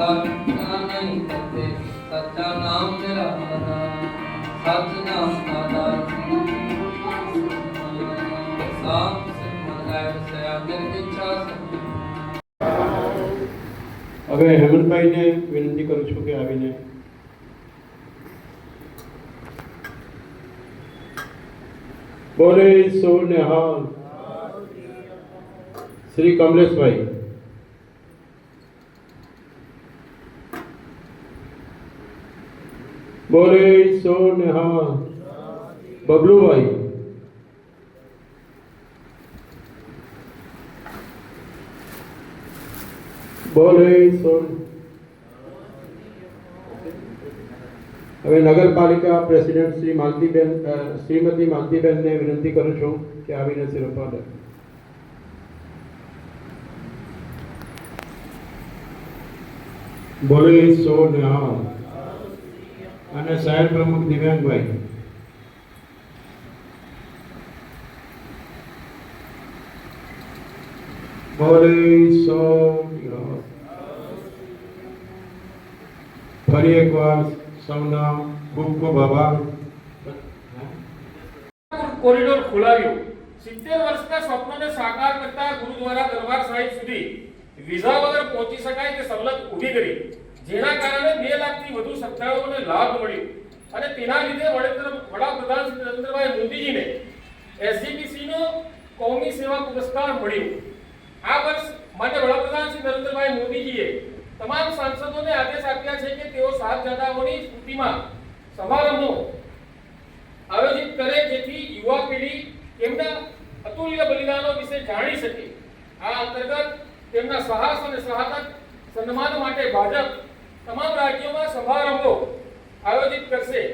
कल्पना नहीं करते सच्चा नाम तेरा हमारा सच नाम आधार साम से मन ऐब से आगे इच्छा शक्ति હવે હેમંતભાઈને વિનંતી કરું છું કે આવીને બોલે સો નિહાલ શ્રી કમલેશભાઈ બોલે સો નિહાલ બબલુભાઈ. બોલે સો હવે નગરપાલિકા પ્રેસિડેન્ટ શ્રી માલતીબેન શ્રીમતી માલતીબેનને વિનંતી કરું છું કે આવીને શિરોપા દે બોલે સો નિહાલ અને સાહેબ પ્રમુખ દિવ્યાંગભાઈ. બોલે સો ફરી એકવાર સૌના ખૂબ ખૂબ આભાર. કોરિડોર ખોલાવ્યો. સિત્તેર વર્ષના સ્વપ્નને સાકાર કરતા ગુરુદ્વારા દરબાર સાહિબ સુધી વિઝા વગર પહોંચી શકાય તે સવલત ઊભી કરી. જેના કારણે બે લાખથી શ્રદ્ધાળુઓને લાભ મળ્યો. અને તેના લીધે વડાપ્રધાન શ્રી નરેન્દ્રભાઈ મોદીજીને એસજીપીસીનો કોમી સેવા પુરસ્કાર મળ્યો. આ વર્ષ માટે વડાપ્રધાન શ્રી નરેન્દ્રભાઈ મોદીજીએ તમામ સાંસદોને આદેશ આપ્યા છે કે તેઓ સાતજાદાઓની સ્મૃતિમાં સમારંભો આયોજિત કરે જેથી યુવા પેઢી તેમના અતુલ્ય બલિદાનો વિશે જાણી શકે. આ અંતર્ગત તેમના સાહસ અને શહાદત સન્માન માટે ભાજપ તમામ રાજ્યોમાં સમારંભો આયોજિત કરશે.